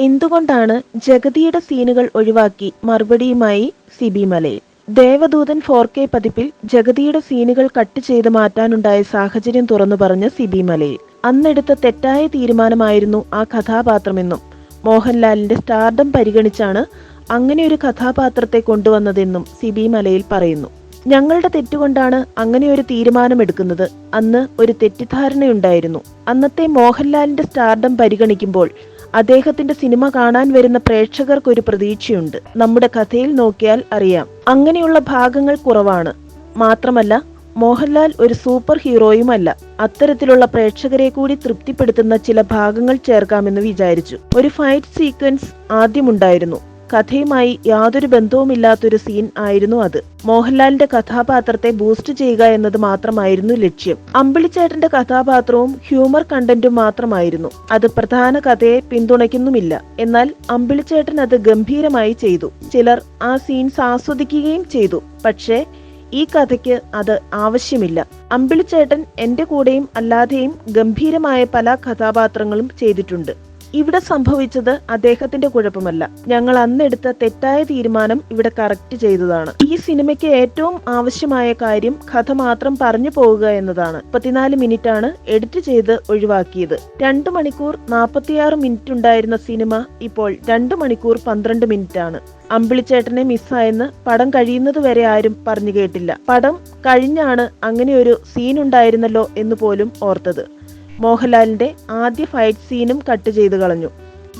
എന്തുകൊണ്ടാണ് ജഗതിയുടെ സീനുകൾ ഒഴിവാക്കി മറുപടിയുമായി സിബി മലയിൽ? ദേവദൂതൻ ഫോർ കെ പതിപ്പിൽ ജഗതിയുടെ സീനുകൾ കട്ട് ചെയ്ത് മാറ്റാനുണ്ടായ സാഹചര്യം തുറന്നു പറഞ്ഞ സിബി മലയിൽ. അന്നെടുത്ത തെറ്റായ തീരുമാനമായിരുന്നു ആ കഥാപാത്രമെന്നും മോഹൻലാലിന്റെ സ്റ്റാർഡം പരിഗണിച്ചാണ് അങ്ങനെ ഒരു കഥാപാത്രത്തെ കൊണ്ടുവന്നതെന്നും സിബി മലയിൽ പറയുന്നു. ഞങ്ങളുടെ തെറ്റുകൊണ്ടാണ് അങ്ങനെ ഒരു തീരുമാനമെടുക്കുന്നത്. അന്ന് ഒരു തെറ്റിദ്ധാരണയുണ്ടായിരുന്നു. അന്നത്തെ മോഹൻലാലിന്റെ സ്റ്റാർഡം പരിഗണിക്കുമ്പോൾ അദ്ദേഹത്തിന്റെ സിനിമ കാണാൻ വരുന്ന പ്രേക്ഷകർക്കൊരു പ്രതീക്ഷയുണ്ട്. നമ്മുടെ കഥയിൽ നോക്കിയാൽ അറിയാം. അങ്ങനെയുള്ള ഭാഗങ്ങൾ കുറവാണ്. മാത്രമല്ല മോഹൻലാൽ ഒരു സൂപ്പർ ഹീറോയുമല്ല. അത്തരത്തിലുള്ള പ്രേക്ഷകരെ കൂടി തൃപ്തിപ്പെടുത്തുന്ന ചില ഭാഗങ്ങൾ ചേർക്കാമെന്ന് വിചാരിച്ചു. ഒരു ഫൈറ്റ് സീക്വൻസ് ആദ്യമുണ്ടായിരുന്നു. കഥയുമായി യാതൊരു ബന്ധവുമില്ലാത്തൊരു സീൻ ആയിരുന്നു അത്. മോഹൻലാലിന്റെ കഥാപാത്രത്തെ ബൂസ്റ്റ് ചെയ്യുക എന്നത് മാത്രമായിരുന്നു ലക്ഷ്യം. അമ്പിളിച്ചേട്ടന്റെ കഥാപാത്രവും ഹ്യൂമർ കണ്ടന്റും മാത്രമായിരുന്നു. അത് പ്രധാന കഥയെ പിന്തുണയ്ക്കുന്നുമില്ല. എന്നാൽ അമ്പിളിച്ചേട്ടൻ അത് ഗംഭീരമായി ചെയ്തു. ചിലർ ആ സീൻസ് ആസ്വദിക്കുകയും ചെയ്തു. പക്ഷേ ഈ കഥയ്ക്ക് അത് ആവശ്യമില്ല. അമ്പിളിച്ചേട്ടൻ എന്റെ കൂടെയും അല്ലാതെയും ഗംഭീരമായ പല കഥാപാത്രങ്ങളും ചെയ്തിട്ടുണ്ട്. ഇവിടെ സംഭവിച്ചത് അദ്ദേഹത്തിന്റെ കുഴപ്പമല്ല. ഞങ്ങൾ അന്നെടുത്ത തെറ്റായ തീരുമാനം ഇവിടെ കറക്റ്റ് ചെയ്തതാണ്. ഈ സിനിമയ്ക്ക് ഏറ്റവും ആവശ്യമായ കാര്യം കഥ മാത്രം പറഞ്ഞു പോവുക എന്നതാണ്. മുപ്പത്തിനാല് മിനിറ്റ് ആണ് എഡിറ്റ് ചെയ്ത് ഒഴിവാക്കിയത്. രണ്ടു മണിക്കൂർ നാൽപ്പത്തിയാറ് മിനിറ്റ് ഉണ്ടായിരുന്ന സിനിമ ഇപ്പോൾ രണ്ടു മണിക്കൂർ പന്ത്രണ്ട് മിനിറ്റ് ആണ് അമ്പിളിച്ചേട്ടനെ മിസ്സായെന്ന് പടം കഴിയുന്നത് വരെ ആരും പറഞ്ഞു കേട്ടില്ല. പടം കഴിഞ്ഞാണ് അങ്ങനെ ഒരു സീൻ ഉണ്ടായിരുന്നല്ലോ എന്ന് പോലും ഓർത്തത്. മോഹൻലാലിന്റെ ആദ്യ ഫൈറ്റ് സീനും കട്ട് ചെയ്ത് കളഞ്ഞു.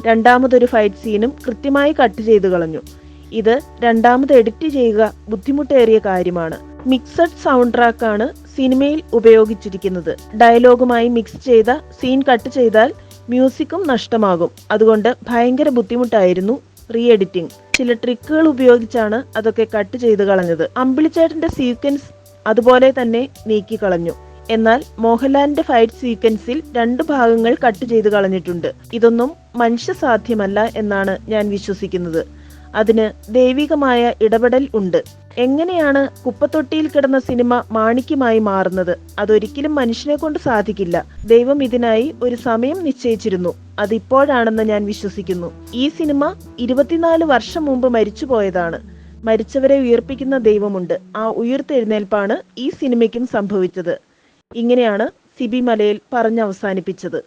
രണ്ടാമതൊരു ഫൈറ്റ് സീനും കൃത്യമായി കട്ട് ചെയ്ത് കളഞ്ഞു. ഇത് രണ്ടാമത് എഡിറ്റ് ചെയ്യുക ബുദ്ധിമുട്ടേറിയ കാര്യമാണ്. മിക്സഡ് സൗണ്ട് ട്രാക്കാണ് സിനിമയിൽ ഉപയോഗിച്ചിരിക്കുന്നത്. ഡയലോഗുമായി മിക്സ് ചെയ്ത സീൻ കട്ട് ചെയ്താൽ മ്യൂസിക്കും നഷ്ടമാകും. അതുകൊണ്ട് ഭയങ്കര ബുദ്ധിമുട്ടായിരുന്നു റീ എഡിറ്റിംഗ് ചില ട്രിക്കുകൾ ഉപയോഗിച്ചാണ് അതൊക്കെ കട്ട് ചെയ്ത് കളഞ്ഞത്. അമ്പിളിച്ചേട്ടന്റെ സീക്വൻസ് അതുപോലെ തന്നെ നീക്കി കളഞ്ഞു. എന്നാൽ മോഹൻലാലിന്റെ ഫൈറ്റ് സീക്വൻസിൽ രണ്ട് ഭാഗങ്ങൾ കട്ട് ചെയ്ത് കളഞ്ഞിട്ടുണ്ട്. ഇതൊന്നും മനുഷ്യ സാധ്യമല്ല എന്നാണ് ഞാൻ വിശ്വസിക്കുന്നത്. അതിന് ദൈവികമായ ഇടപെടൽ ഉണ്ട്. എങ്ങനെയാണ് കുപ്പത്തൊട്ടിയിൽ കിടന്ന സിനിമ മാണിക്യമായി മാറുന്നത്? അതൊരിക്കലും മനുഷ്യനെ കൊണ്ട് സാധിക്കില്ല. ദൈവം ഇതിനായി ഒരു സമയം നിശ്ചയിച്ചിരുന്നു. അതിപ്പോഴാണെന്ന് ഞാൻ വിശ്വസിക്കുന്നു. ഈ സിനിമ ഇരുപത്തിനാല് വർഷം മുമ്പ് മരിച്ചുപോയതാണ്. മരിച്ചവരെ ഉയർപ്പിക്കുന്ന ദൈവമുണ്ട്. ആ ഉയർത്തെഴുന്നേൽപ്പാണ് ഈ സിനിമയ്ക്കും സംഭവിച്ചത്. ഇങ്ങനെയാണ് സിബി മലയിൽ പറഞ്ഞവസാനിപ്പിച്ചത്